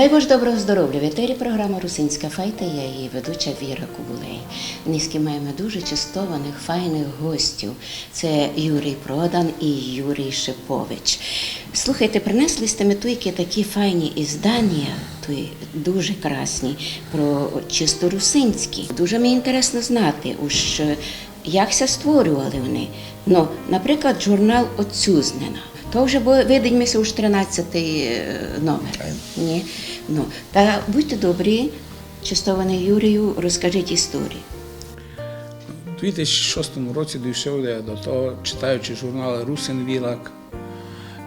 Дай Боже доброго здоров'я. В етері програма Русинська файта. Я її ведуча Віра Кубулей. Низьки маємо дуже чистованих, файних гостів. Це Юрій Продан і Юрій Шипович. Слухайте, принесли з такі файні іздання, той дуже красні, про чисто русинські. Дуже мені інтересно знати, уж як це створювали вони. Ну, наприклад, журнал Оцюзнена. То вже видимося уж 13-й е, номер. Ні. Ну, та будьте добрі, чистований Юрію, розкажіть історію. У 2006 році дійшов я до того, читаючи журнали Русин Вілак,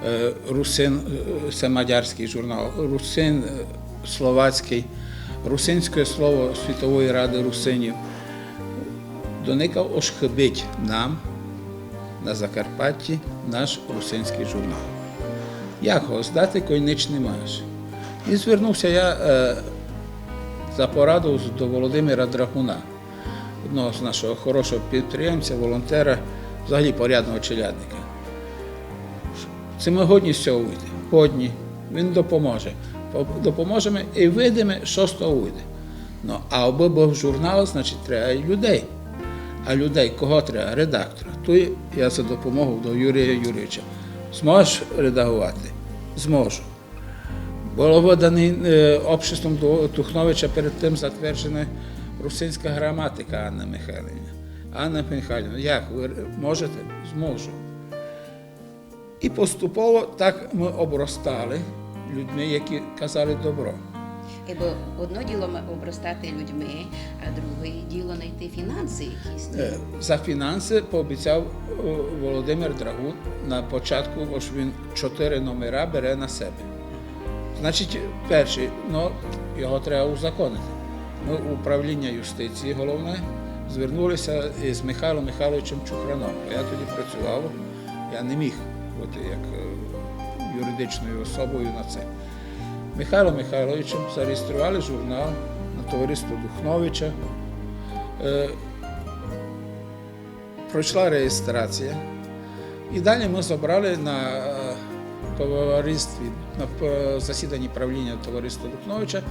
е, Русин е, це мадярський журнал, Русин е, словацький, Русинське слово Світової Ради Русинів. Доникав ошхибить нам на Закарпатті наш русинський журнал. Як його здати, кой ніч не маєш. І звернувся я е, за порадою до Володимира Драгуна, одного з нашого хорошого підприємця, волонтера, взагалі порядного челядника. Це ми годні з цього вийти. Годні. Він допоможе. По- Допоможемо і вийдемо, що з того вийде. Ну, а аби був журнал, значить, треба людей. А людей кого треба? Редактора. Тут я за допомогою до Юрія Юрійовича. Зможеш редагувати? Зможу. Було виданий е, обществом Тухновича перед тим затверджена русинська граматика Анна Михайлівна. Анна Михайлівна, як ви можете? Зможу. І поступово так ми обростали людьми, які казали добро. Бо одно діло обростати людьми, а друге діло знайти фінанси якісь. Е, За фінанси пообіцяв е, Володимир Драгун на початку, ж він чотири номера бере на себе. Значить, перший, ну, його треба узаконити. Ми управління юстиції головне звернулися із Михайлом Михайловичем Чухраном. Я тоді працював, я не міг бути як е, юридичною особою на це. Михайло Михайловичем зареєстрували журнал на товариство Духновича. Е, пройшла реєстрація. І далі ми забрали на е, товаристві, на е, засіданні правління товариства Духновича,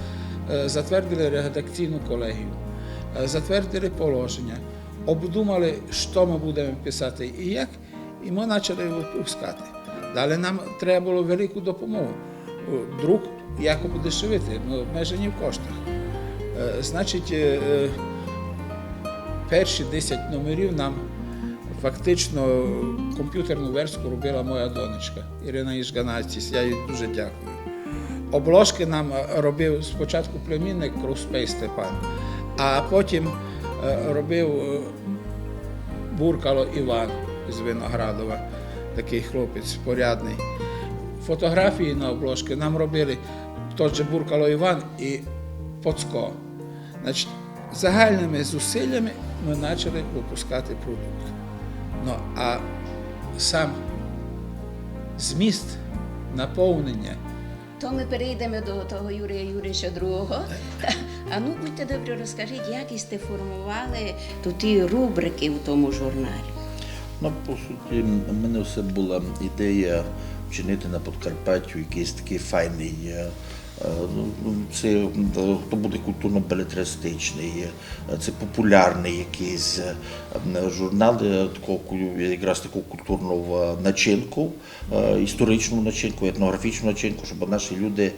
затвердили редакційну колегію, затвердили положення, обдумали, що ми будемо писати і як, і ми почали випускати. Далі нам треба було велику допомогу. О, Друк як буде шивити, ми обмежені в коштах. Е, Значить, е, е, перші 10 номерів нам фактично комп'ютерну верстку робила моя донечка Ірина Іжганаціс. Я їй дуже дякую. Обложки нам робив спочатку племінник Круспей Степан, а потім робив Буркало Іван з Виноградова, такий хлопець порядний. Фотографії на обложки нам робили тот же Буркало Іван і Поцко. Значить, загальними зусиллями ми почали випускати продукт. Ну, а сам зміст, наповнення, То ми перейдемо до того Юрія Юрійовича другого. А ну будьте добрі, розкажіть, як і сте формували тут ті рубрики в тому журналі. Ну, по суті, в мене все була ідея вчинити на Подкарпаттю якийсь такий файний. Е, ну, Це е, то буде культурно-белетристичний, е, це популярний якийсь журнал, такого якраз таку культурну начинку, історичну начинку, етнографічну начинку, щоб наші люди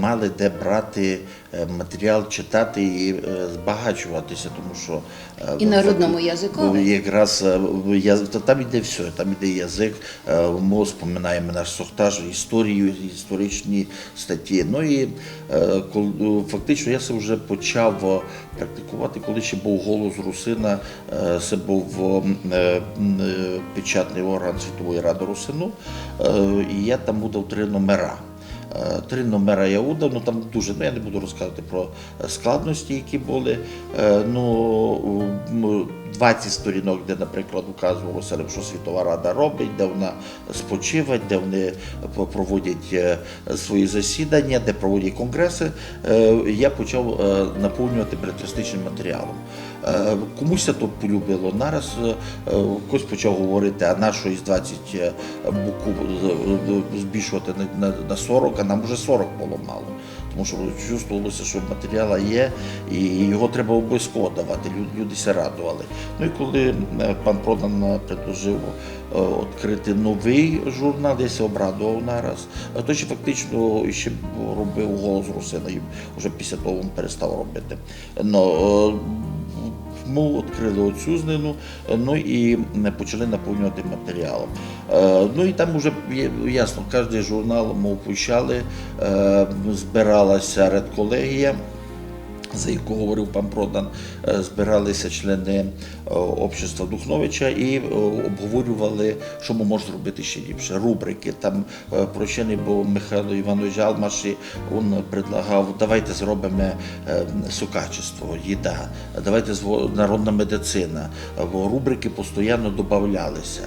мали де брати матеріал, читати і збагачуватися, тому що І на рідному язику. якраз я, там іде все, там іде язик, ми споминаємо наш сортаж, історію, історичні статті. Ну і е, фактично я це вже почав е, практикувати, коли ще був голос Русина, е, це був печатний орган Світової Ради Русину, і я там удав три номера. Три номера я удав, ну там дуже, ну я не буду розказувати про складності, які були. Ну, 20 сторінок, де, наприклад, указувалося, що Світова Рада робить, де вона спочиває, де вони проводять е, свої засідання, де проводять конгреси. Е, Я почав е, наповнювати белетристичним матеріалом. Комусь це то полюбило. Нараз хтось почав говорити, а на що із 20 букв збільшувати на 40, а нам вже 40 було мало. Тому що чувствувалося, що матеріала є, і його треба обов'язково давати. Люди се радували. Ну і коли е, пан Продан е, предложив е, відкрити новий журнал, я ся обрадував нараз. То ще фактично ще робив голос Русина, і вже після того він перестав робити. Но, е, ми відкрили оцю знину, ну і почали наповнювати матеріалом. Е, Ну і там вже ясно, кожен журнал ми опущали, е, збиралася редколегія. За яку говорив пан Продан, е, збиралися члени е, общества Духновича і е, обговорювали, що ми можемо зробити ще ліпше. Рубрики там е, прощений був Михайло Іванович Алмаші, він предлагав, давайте зробимо е, сукачество, їда, давайте народна медицина. Бо рубрики постійно додавалися.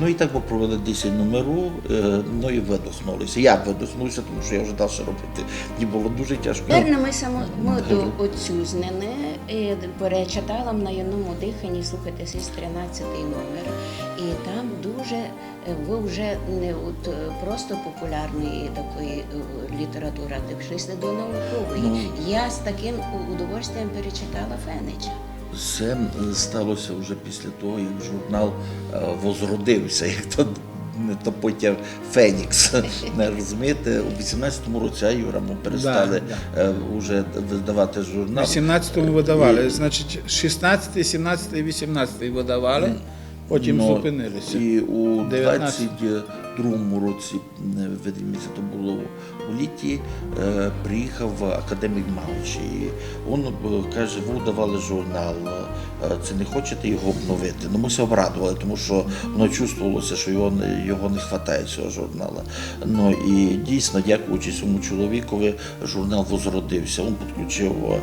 Ну і так ми провели 10 номеру, е, ну і видохнулися. Я видохнувся, тому що я вже далі робити. Мені було дуже тяжко. Вернемося ми до оцю знини. І перечитала на одному диханні, слухайте, сість 13 номер. І там дуже е, ви вже не от е, просто популярної такої е, літератури, а дійшлися до наукової. Ну. Я з таким удовольствием перечитала Фенича. Це сталося вже після того, як журнал возродився, як то то потяг Фенікс. Не розумієте, у 18-му році а, Юра, ми перестали е, вже видавати В журнал. 18-му видавали, значить, 16, 17, 18 видавали, потім Ну, зупинилися. І у 19. 22-му році, е, видиміться, то було у літі, е, приїхав академік Мавич. І він е, каже, ви давали журнал, е, це не хочете його обновити? Ну, ми все обрадували, тому що воно чувствувалося, що його, його не вистачає цього журнала. Ну і дійсно, дякуючи цьому чоловікові, журнал возродився. Він підключив е,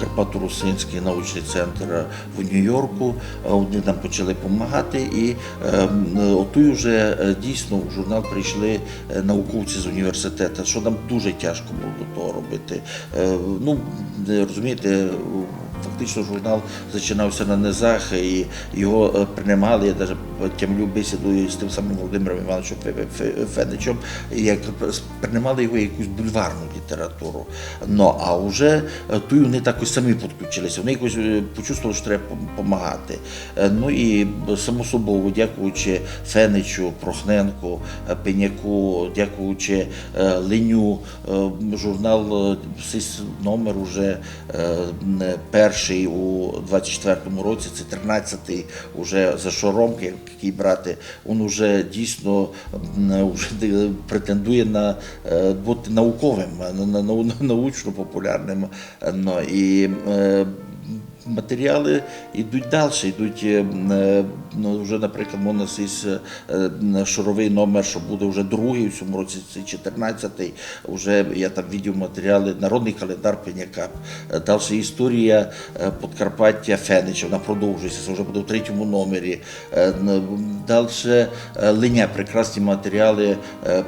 Карпато-Русинський научний центр в Нью-Йорку. Е, Вони нам почали допомагати, і е, оту вже е, дійсно в журнал прийшли е, науковці з університету, що нам дуже тяжко було того робити. Е, Ну, е, розумієте, Фактично журнал зачинався на низах, і його е, приймали. Я навіть тямлю бесіду з тим самим Володимиром Івановичем Фе- Фе- Федичем, як приймали його якусь бульварну літературу. Ну а вже е, тую вони так самі підключилися. Вони якось е, почувствували, що треба допомагати. Ну і е, само собою, дякуючи Феничу, Прохненку, е, Пеняку, дякуючи е, Леню, е, журнал е, номер уже е, перший у 24-му році, це 13-й уже за шором, як- який брати, він вже дійсно вже претендує на е, бути науковим, на, на, на научно-популярним. Ну, і е, матеріали йдуть далі, йдуть е, е, ну, вже, наприклад, у нас є е, шоровий номер, що буде вже другий в цьому році, це 14-й. Вже я там відео матеріали, народний календар Пеняка. Далі історія Подкарпаття Фенича, вона продовжується, це вже буде в третьому номері. Далі Линя, прекрасні матеріали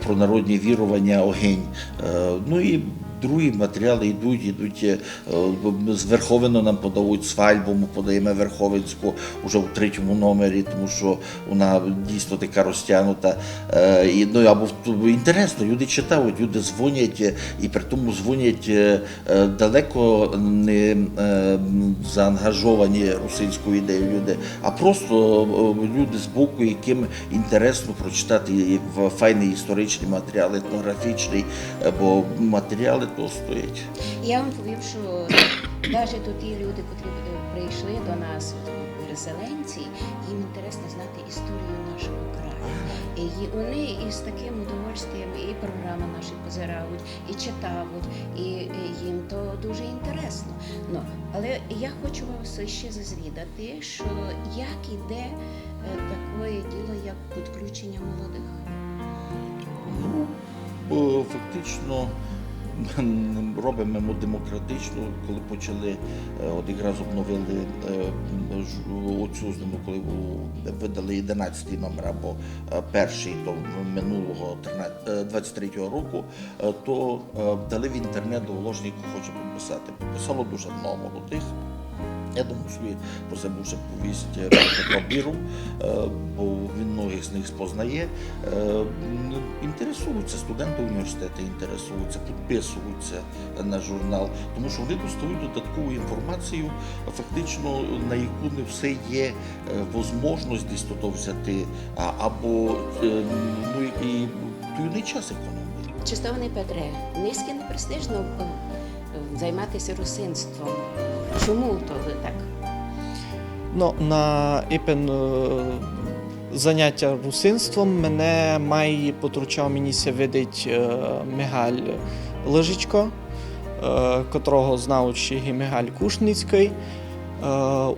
про народні вірування, огінь. Е, Ну і Другі матеріали йдуть, йдуть е, з Верховину нам подають свальбу, ми подаємо Верховинську вже в третьому номері, тому що вона дійсно така розтягнута. Е, І, ну, або інтересно, люди читають, люди дзвонять, е, і при тому дзвонять е, е, далеко не е, заангажовані русинською ідеєю люди, а просто е, люди з боку, яким інтересно прочитати файний історичний матеріал, етнографічний, е, бо матеріали стоять. Я вам повім, що навіть тут ті люди, котрі прийшли до нас, переселенці, їм інтересно знати історію нашого краю. І вони із таким удовольствием і програми наші позирають, і читають, і, їм то дуже інтересно. Ну, але я хочу вас ще зазвідати, що як іде е, таке діло, як підключення молодих. Ну, фактично робимо йому демократично, коли почали, е, от якраз обновили е, оцю зміну, коли видали 11 номер або е, перший то минулого 23-го року, то дали в інтернет оголошення, яку хоче підписати. Підписало дуже много молодих. Я думаю, собі про це буде повість Петро Біру, бо він многих з них спознає. Інтересуються студенти університету, інтересуються, підписуються на журнал, тому що вони достають додаткову інформацію, фактично на яку не все є е, можливість десь взяти, або е, ну і туйний час економить. Чистований Петре, низьки не престижно е, займатися русинством. Чому то ви так? Ну, на іпен заняття русинством мене май потручав мені ся видить е, Мигаль Лижичко, е, котрого знав ще Мигаль Кушницький. Е,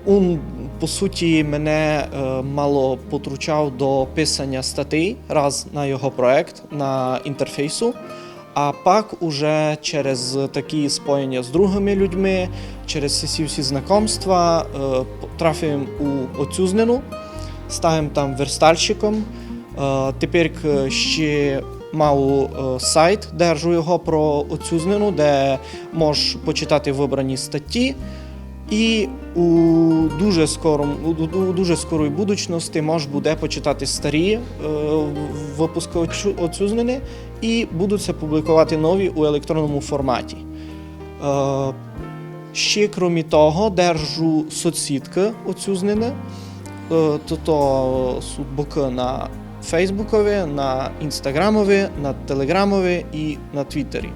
Он, по суті, мене мало потручав до писання статей раз на його проект на інтерфейсу. А пак уже через такі споєння з другими людьми, через всі знайомства е, трафив у Оцюзнену, ставим там верстальщиком. Е, Тепер ще мав е, сайт, держу його про Оцюзнену, де можеш почитати вибрані статті. І у дуже скорому, у, дуже скорої будучності можеш буде почитати старі е, випуски Оцю- Оцюзнени і будуться публікувати нові у електронному форматі. Ще крім того, держу соцсітки Оцюзнени, е, то, то боки на Фейсбукові, на Інстаграмові, на Телеграмові і на Твіттері.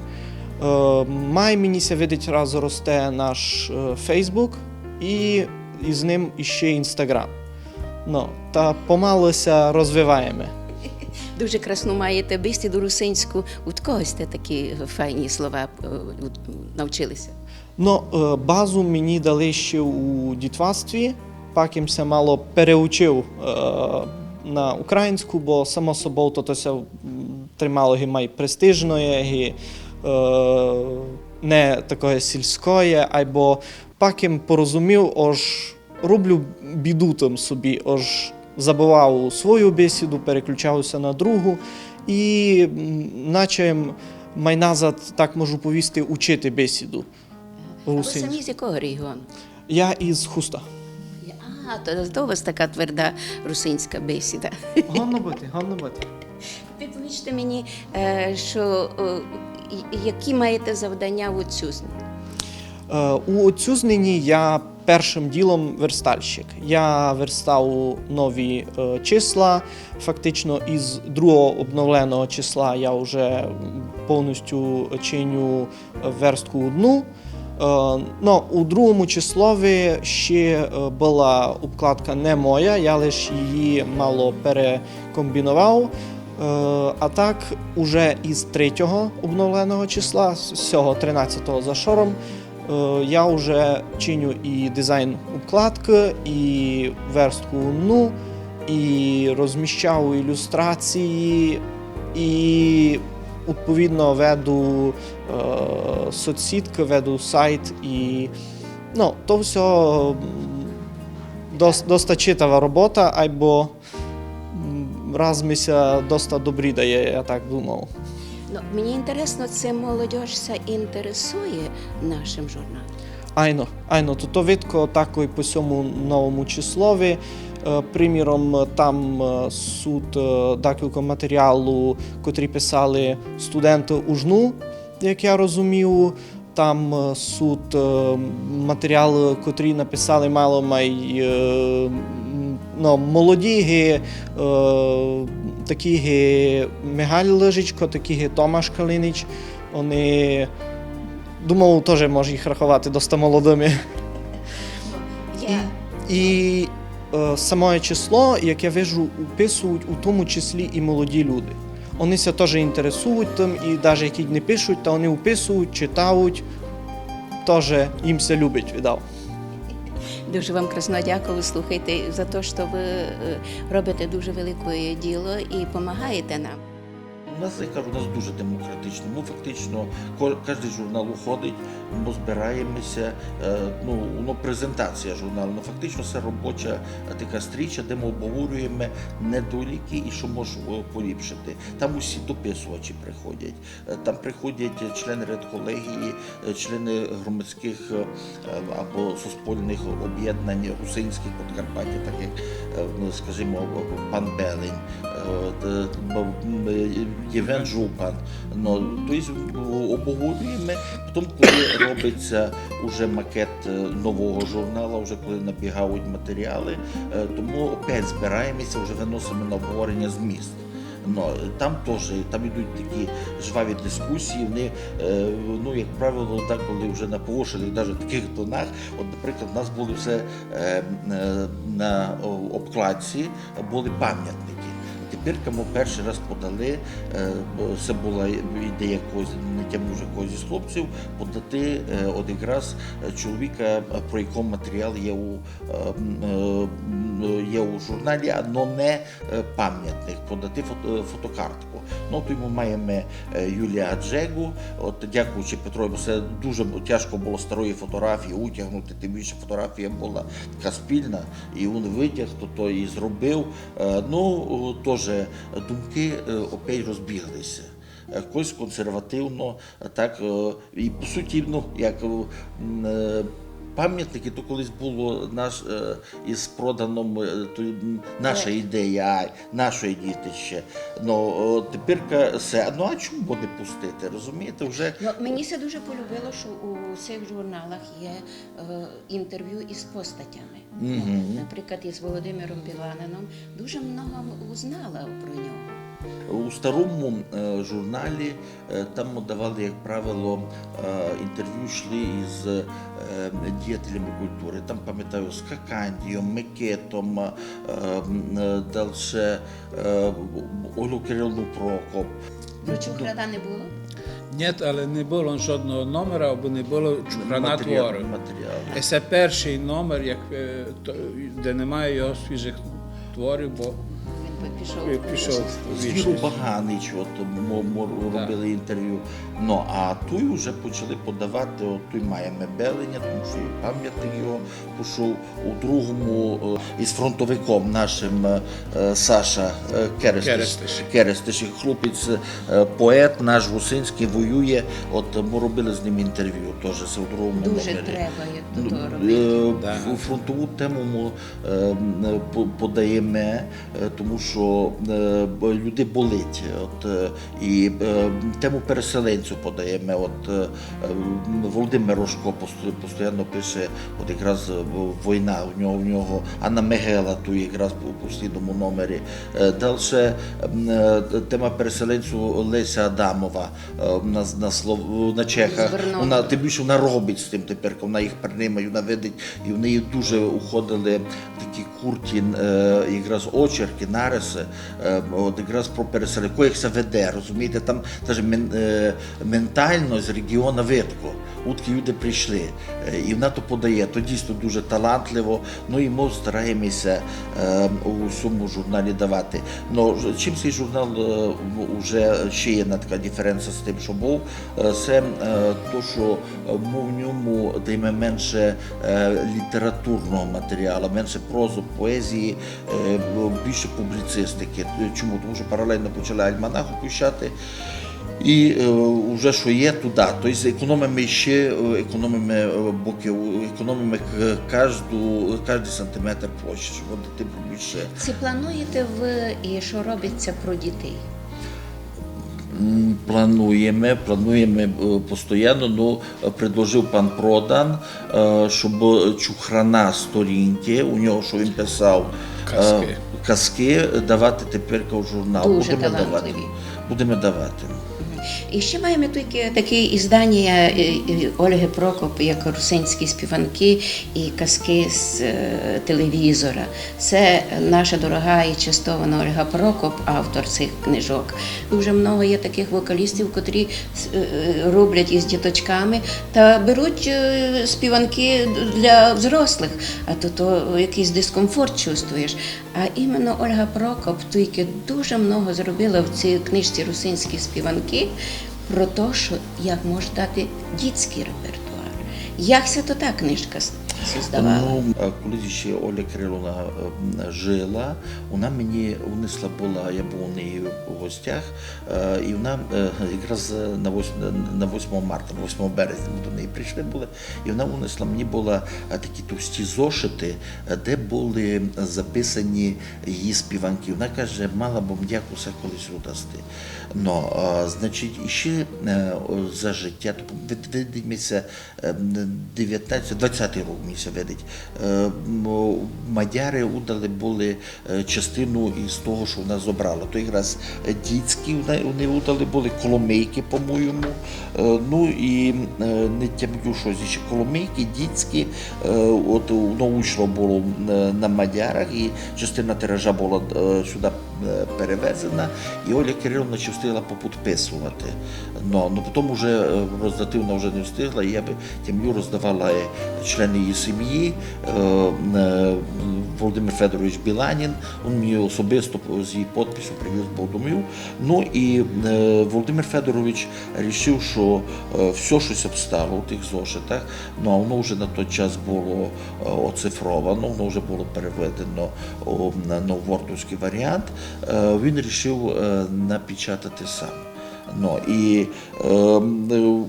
Е, Май мені ся видить раз росте наш е, Фейсбук і із ним іще Інстаграм. Ну, та помалося розвиваємо. Дуже красну маєте бесіду русинську. У когось те такі файні слова е, навчилися. Ну, е, базу мені дали ще у дітвастві, паким се мало переучив е, на українську, бо само собою то ся м, тримало гі май престижної, гі, е, не такої сільської, або паким порозумів, ож роблю біду там собі, ож забував свою бесіду, переключався на другу, і наче май назад, так можу повісти, учити бесіду. А ви самі з якого регіону? Я із хуста. А, то, у вас така тверда русинська бесіда. Гонно бути, гонно бути. Підвічте мені, е, що які маєте завдання цю Е, У оцюзненні я першим ділом верстальщик. Я верстав нові е, числа. Фактично, із другого обновленого числа я вже повністю чиню верстку одну. Е, Ну, у другому числові ще е, була обкладка не моя, я лише її мало перекомбінував. Е, А так, уже із третього обновленого числа, з цього 13-го за шором, я вже чиню і дизайн обкладки, і верстку ну, і розміщав ілюстрації, і відповідно веду соцсітки, веду сайт і ну, то все дос, доста читава робота, або раз ми ся доста добрі дає, я так думав. Ну, мені інтересно, це молодь ся інтересує нашим журналом. Айно, айно, то то видко тако і по цьому новому числові. Е, Приміром, там е, суд е, декілька матеріалу, котрі писали студенти у жну, як я розумів. Там е, суд е, матеріали, котрі написали мало май е, ну, молоді такі ги Мигаль Лежичко, такі ги Томаш Калинич. Вони думав, теж може їх рахувати доста молодими. Я І е, саме число, як я вижу, уписують у тому числі і молоді люди. Вони ся теж інтересують тим, і навіть які не пишуть, то вони описують, читають, теж їм все любить віддав. дуже вам красно дякую. Слухайте за те, що ви е, робите дуже велике діло і допомагаєте нам. У нас, я кажу, у нас дуже демократично. Ми фактично кожен журнал уходить, ми збираємося. е, Ну, воно презентація журналу. Ну, фактично це робоча е, така стріча, де ми обговорюємо недоліки і що може е, поліпшити. Там усі дописувачі приходять. Там приходять члени редколегії, члени громадських або суспільних об'єднань русинських Подкарпаття, так як, ну, скажімо, пан Белень, Євген Жупан. Ну, тобто обговорюємо. Потім, коли робиться уже макет е, нового журналу, вже коли набігають матеріали, е, тому опять збираємося, вже виносимо на обговорення зміст. Ну, там теж там йдуть такі жваві дискусії. Вони, е, ну, як правило, так, коли вже на повишених навіть таких тонах. От, наприклад, у нас були все е, е, на обкладці були пам'ятники. Тепер ми перший раз подали, е, це була ідея когось, не вже когось із хлопців, подати е, якраз чоловіка, е, про якого матеріал є у, є у журналі, але не пам'ятник, подати фотокартку. Ну, то ми маємо Юлія Аджегу, от дякуючи Петру, бо це дуже тяжко було старої фотографії утягнути, тим більше фотографія була така спільна, і він витяг, то, то і зробив. Ну, теж думки е, опять розбіглися. Хтось консервативно, так е, і по суті, ну як е, е, пам'ятники, то колись було наш е, із проданом е, то, наша ідея, наше дітище. Ну тепер все. Ну а чому буде пустити? Розумієте, вже Ну, мені це дуже полюбило, що у цих журналах є е, інтерв'ю із постатями. Ну, наприклад, із Володимиром Біланином дуже много узнала про нього. У старому е, журналі е, там давали, як правило, е, інтерв'ю йшли із діятелями культури. Там пам'ятаю з Какандієм, Микетом, е, е, далі е, Олю Кирилну Прокоп. Про Чухрада не було? Ні, але не було жодного номера, або не було чухрана твору. матеріали. Це перший номер, як, то- де немає його свіжих творів, бо пішов. Пішов. З Віру Баганич, от робили інтерв'ю. Ну а той вже почали подавати, от той має мебелення, тому що і пам'ятник його пішов у другому е, із фронтовиком нашим е, е, Саша Керестиш. Керестиш. Керестиш, хлопець, поет наш Гусинський воює. От ми робили з ним інтерв'ю, теж це у другому Дуже номері. треба, Ну, того робити. е, Да. Фронтову тему ми е, подаємо, тому що е, бо люди болить. От, е, і е, тему переселенцю подаємо. От, е, Володимир Рожко постійно пише, от якраз е, війна у нього, у нього Анна Мегела, ту якраз у послідному номері. Далі тема переселенцю Леся Адамова е, на, на, Слов... на Чехах. Вона тим більше вона робить з тим тепер, вона їх приймає, вона видить, і в неї дуже уходили такі курті, е, якраз очерки, нариси, е, от якраз про переселення, як це веде, розумієте, там мен, е, ментально з регіону видко. Утки люди прийшли, е, і вона то подає, то дійсно дуже талантливо. Ну і ми стараємося е, у цьому журналі давати. Ну, чим цей журнал е, вже ще є одна така диференція з тим, що був, це то, що ми в ньому даємо менше літературного матеріалу, менше прозу, поезії, більше публіцистики. Чому? Тому що паралельно почали альманах опущати. І е, вже що є туди. Тобто економимо ще, е, економимо е, боки, економимо кожну, кожен сантиметр площі, щоб тим більше. Чи плануєте ви і що робиться про дітей? Плануємо, плануємо е, постійно. Ну, е, предложив пан Продан, е, щоб чухрана сторінки, у нього, що він писав, е, Казки. казки давати тепер у журнал. Дуже Будемо давати. Будемо давати. І ще маємо тільки такі іздання Ольги Прокоп, як русинські співанки і казки з е, телевізора. Це наша дорога і частована Ольга Прокоп, автор цих книжок. Дуже много є таких вокалістів, котрі е, роблять із діточками та беруть е, співанки для взрослих, а то, то якийсь дискомфорт чувствуєш. А іменно Ольга Прокоп тільки дуже много зробила в цій книжці русинські співанки про те, що як може дати дітський репертуар. Як це то та книжка Ну, е, коли ще Оля Кириловна е, жила, вона мені внесла була, я був у неї в гостях, е, і вона якраз на 8, на 8 марта, 8 березня ми до неї прийшли були, і вона внесла мені була такі товсті зошити, де були записані її співанки. Вона каже, мала б дякуся колись удасти. Но, значить, ще за життя, тобто видимося 19, 20 видить. Е, Мадяри удали були е, частину із того, що вона забрала. То якраз е, дітські вони удали були коломейки, по-моєму. Е, Ну і е, не тямлю, що ще коломейки, дітські, е, от уйшло було е, на Мадярах, і частина тиража була е, сюди е, перевезена, і Оля Кириловна чи встигла поподписувати. Но, ну потім вже е, роздати вона вже не встигла, і я би тямлю роздавала е, члени її сім'ї. Е, е, Володимир Федорович Біланін, він мені особисто з її підпису привіз Богдомів. Ну і е, Володимир Федорович вирішив, що е, все щось обстало у тих зошитах, ну а воно вже на той час було е, оцифровано, воно вже було переведено на новвордовський варіант. Е, Він вирішив е, напечатати сам. Ну, і е, е,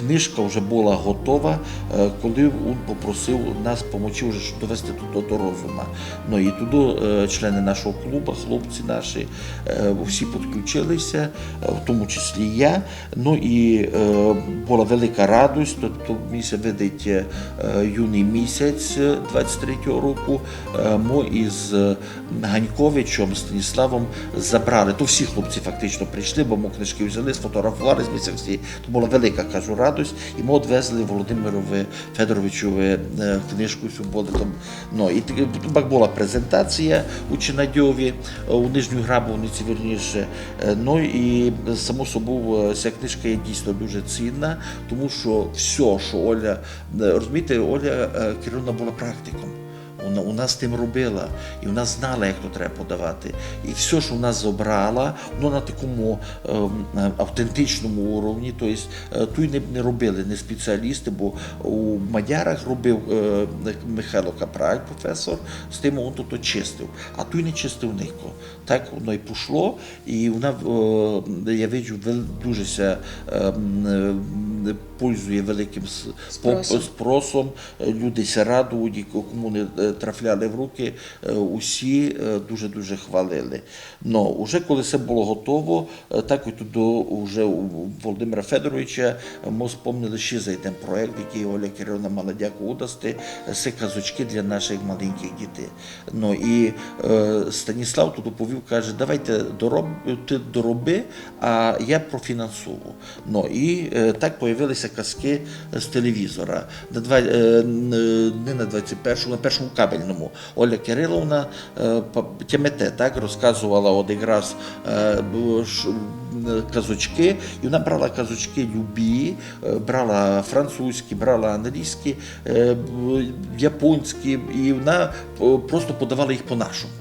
книжка вже була готова, е, коли він попросив нас допомогти вже довести до розума. Ну і туди е, члени нашого клубу, хлопці наші, е, всі підключилися, в тому числі я. Ну і була велика радість. Тобто місяць видить юний місяць е, 23-го року. Ми із Ганьковичем Станіславом забрали. То всі хлопці фактично прийшли, бо ми книжки взяли, сфотографували з місця всі. То була велика кажу радість. І ми відвезли Володимирові Федоровичові е, книжку цю були там. Ну, і так була презентація у Чинадьові, е, у Нижню Грабовниці, верніше. Е, Ну і само собою ця книжка є дійсно дуже цінна, тому що все, що Оля, розумієте, Оля керівна була практиком. Вона у нас тим робила, і вона знала, як то треба подавати. І все, що вона забрала, воно на такому е, автентичному уровні. Тобто е, тут не, робили не спеціалісти, бо у Мадярах робив е, Михайло Капраль, професор, з тим він тут чистив, а тут не чистив ніхто. Так воно і пішло, і вона е, я бачу, дуже ся е, пользує великим Спросом. спросом. Е, Люди ся радують, кому не е, трафляли в руки, е, усі дуже-дуже хвалили. Но вже коли все було готово, е, так і туди вже у Володимира Федоровича е, ми спомнили ще за один проект, який Оля Кирилівна мала дяку удасти, це казочки для наших маленьких дітей. Ну і Станіслав тут доповів, каже, давайте дороб, ти дороби, а я профінансую. Ну і так появилися казки з телевізора. На два, не на 21-му, на першому кабельному. Оля Кириловна е, тямете, так, розказувала один якраз е, казочки, і вона брала казочки любі, е, брала французькі, брала англійські, японські, і вона просто подавала їх по-нашому.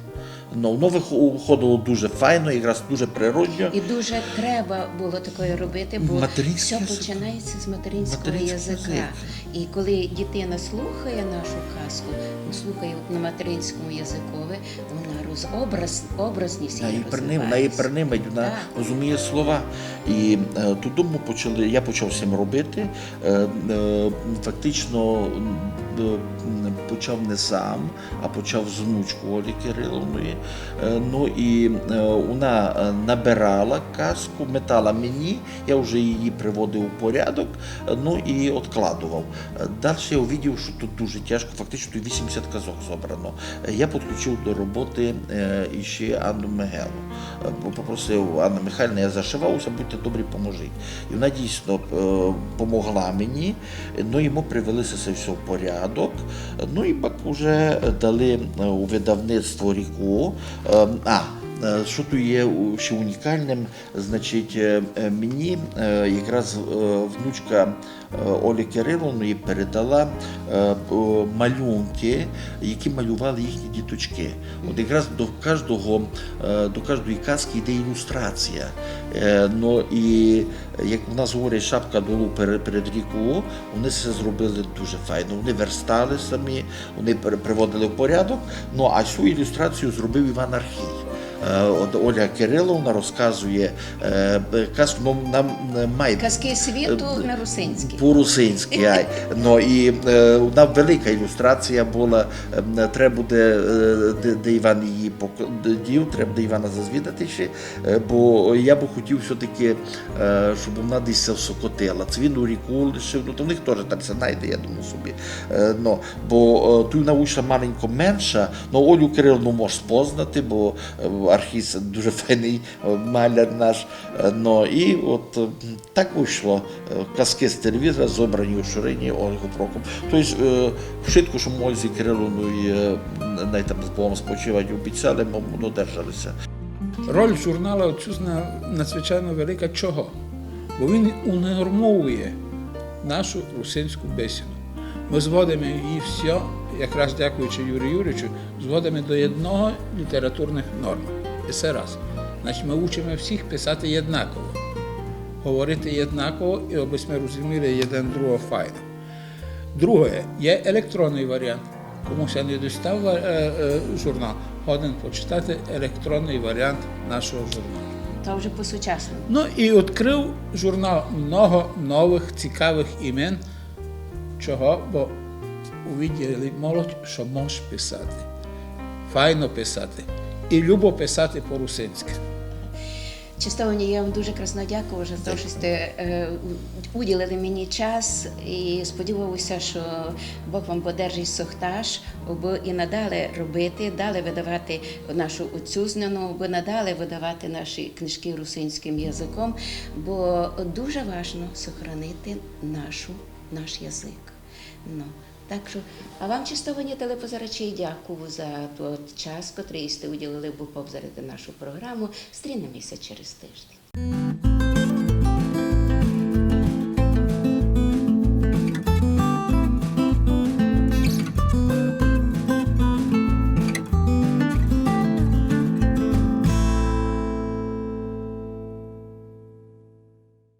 Ну, воно вихо- виходило дуже файно, якраз дуже природньо. І дуже треба було такое робити, бо Материнський все язик. починається з материнського Материнський язика. язик. І коли дитина слухає нашу казку, слухає на материнському язикові, вона розобраз, образність її приним, вона її принимить, вона Так. розуміє слова. І е, туди ми почали, я почав цим робити. Е, е, фактично почав не сам, а почав з внучкою Олі Кириловної. Е, Ну і е, вона е, набирала казку, метала мені, я вже її приводив у порядок, ну і откладував. Далі я увидів, що тут дуже тяжко, фактично тут 80 казок зобрано. Я підключив до роботи е, іще Анну Мегелу. Попросив Анна Михайлівна, я зашивався, будьте добрі, поможіть. І вона дійсно допомогла мені, ну йому привелися це все в порядок. Ну і пак уже дали е, у видавництво ріку. Е, А, що тут є ще унікальним, значить, е, е, мені е, якраз е, внучка е, Олі Кириловної передала е, малюнки, які малювали їхні діточки. От якраз до кожного, е, до кожної казки йде ілюстрація. Е, Ну і як в нас говорять, шапка долу перед, рікою, вони це зробили дуже файно. Вони верстали самі, вони приводили в порядок. Ну а цю ілюстрацію зробив Іван Архій. Е, От Оля Кириловна розказує е, казку, ну, нам е, має Казки світу на русинській. по-русинськи. ай. Ну, і вона велика ілюстрація була. Е, Треба буде, де, де Іван її покдів, треба буде Івана зазвідати ще. Бо я би хотів все-таки, щоб вона десь це всокотила. Це він у ріку лишив, ну то в них теж там це знайде, я думаю собі. Ну, бо тут вона вийшла маленько менша, ну Олю Кириловну можеш спознати, бо Архіс дуже файний е, маляр наш. Е, Ну, і от так вийшло. Е, Казки з телевізора зобрані у Шурині Ольгу Прокоп. Тобто, швидко, що Мользі Кириловною е, най там з Богом спочивати обіцяли, ми додержалися. Роль журналу Отчузна надзвичайно велика. Чого? Бо він унормовує нашу русинську бесіду. Ми зводимо її все, якраз дякуючи Юрію Юрійовичу, зводимо до одного літературних норм. Це раз. Значить, ми учимо всіх писати однаково, говорити однаково, і аби ми розуміли один другого файно. Друге, є електронний варіант. Комусь я не достав е, е, журнал, годен почитати електронний варіант нашого журналу. Та вже по-сучасному. Ну і відкрив журнал много нових цікавих імен. Чого? Бо увиділи молодь, що можеш писати, файно писати і любо писати по-русинськи. Чистовані, я вам дуже красно дякую за те, що сте уділили мені час і сподіваюся, що Бог вам подержить сохтаж, аби і надалі робити, далі видавати нашу отцюзнену, аби надалі видавати наші книжки русинським язиком, бо дуже важливо сохранити нашу, наш язик. Ну, так що, а вам, чистовані телепозирачі, дякую за той час, котрий сте уділили, бо повзарити нашу програму. Стрінемося через тиждень.